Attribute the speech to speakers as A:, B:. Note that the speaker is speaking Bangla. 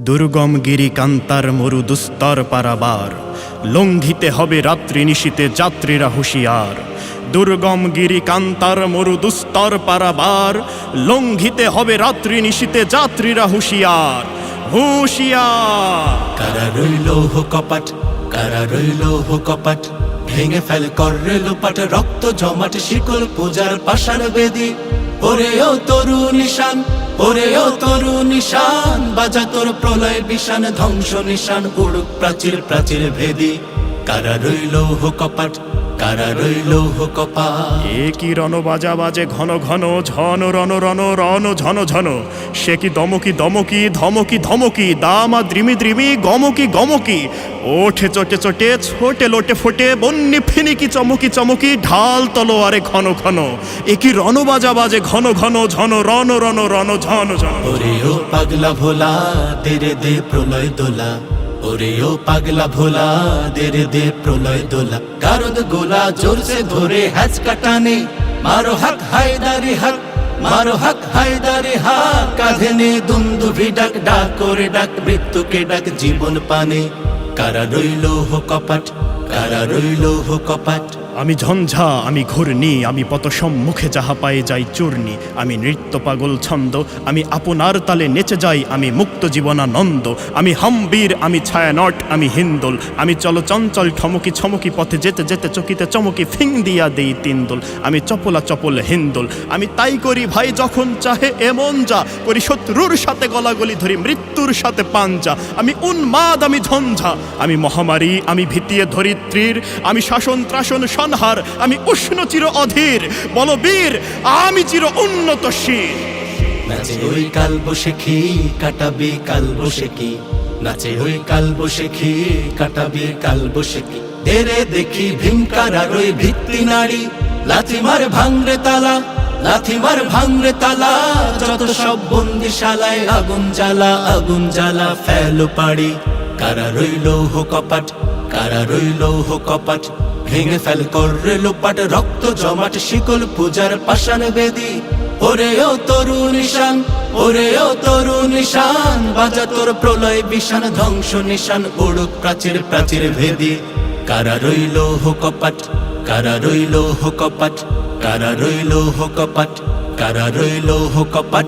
A: দুর্গম গিরি কান্তার মরু দুস্তর পারাবার। লঙ্ঘিতে হবে রাত্রি নিশীতে যাত্রীরা হুঁশিয়ার। দুর্গম গিরি কান্তার মরু দুস্তর পারাবার। লঙ্ঘিতে হবে রাত্রি নিশীতে যাত্রীরা হুঁশিয়ার। হুঁশিয়ার!
B: কারা কপাট কারা কপাট? ভেঙে ফেল লোপাট, রক্ত জমাট, শিকল পূজার পাশার বেদি। ওরে ও তরু নিশান ওরে ও তরু নিশান, বাজা তোর প্রলয় বিশান ধ্বংস নিশান, উড়ুক প্রাচীর প্রাচীর ভেদি। কারা রইল হো কপাট? কারা রইল হো কপাট
A: এ কি রণ বাজা বাজে ঘন ঘন ঝন রণ রণ রণ ঝন ঝন। সে কি দমকি দমকি ধমকি ধমকি দামা দ্রিমি দ্রিমি গমকি গমকি। ওঠে চটে চটে ছোটে লোটে ফোটে বন্যি ফিনিকি চমকি চমকি ঢাল তলোয়ারে ঘন ঘন। এ কি রণ বাজা বাজে ঘন ঘন ঝন রণ রণ রণ ঝন ঝন।
B: ওরে ও পাগলা ভোলা দেরে দে প্রলয় দোলা। ওরে পাগলা ভোলা দের দে প্রলয় দোলা। গারদ গোলা জোরসে ধরে হ্যাচ কাটানে। মারো হাক হায়দারি হাক, মারো হাক হায়দারি হাক। কাঁধে নে দুন্দুভি ডাক ডাক করে ডাক, মৃত্যুকে ডাক জীবন পানে। কারা রইল হো কপাট, কারা রইল হো কপাট?
A: আমি ঝঞ্ঝা, আমি ঘূর্ণি, আমি পত সম্মুখে যাহা পায়ে যাই চূর্ণি, আমি নৃত্য পাগল ছন্দ, আমি আপনার তালে নেচে যাই, আমি মুক্ত জীবনানন্দ, আমি হাম্বীর, আমি ছায়ানট, আমি হিন্দোল, আমি চল চঞ্চল ঠমকি ছমকি পথে যেতে যেতে চকিতে চমকি ফিং দিয়া দেই তিনদোল, আমি চপলা চপল হিন্দোল, আমি তাই করি ভাই যখন চাহে এমন যা, করি শত্রুর সাথে গলাগলি ধরি মৃত্যুর সাথে পাঞ্জা, আমি উন্মাদ, আমি ঝঞ্ঝা, আমি মহামারী, আমি ভিতিয়ে ধরিত্রীর, আমি শাসন ত্রাসন সংহার আমি উষ্ণ চির অধীর। বলবীর আমি চির উন্নত শির।
B: নাচে ওই কাল বসে খি, কাটাবি কাল বসে কি নাচে ওই কাল বসে খি, কাটাবি কাল বসে কি দেরে দেখি ভীমকার আর ওই ভিত্তি নারী। লাথি মার ভাঙরে তালা, লাথি মার ভাঙরে তালা। যত সব বন্দিশালায় আগুন জ্বালা আগুন জ্বালা ফেলো পাড়ি। কারা রইল হো কপাট, কারা রইল হো কপাট। ভেঙে ফেল কররে লোপাট রক্ত জমাট শিকল পূজার পাষাণ বেদি। ওরে ও তরু নিশান ওরে ও তরু নিশান বাজা তোর প্রলয় বিশান ধ্বংস নিশান উড়ুক প্রাচীর প্রাচীর ভেদি। কারা রইল হো কপাট কারা রইল হো কপাট কারা রইল হো কপাট কারা রইল হো কপাট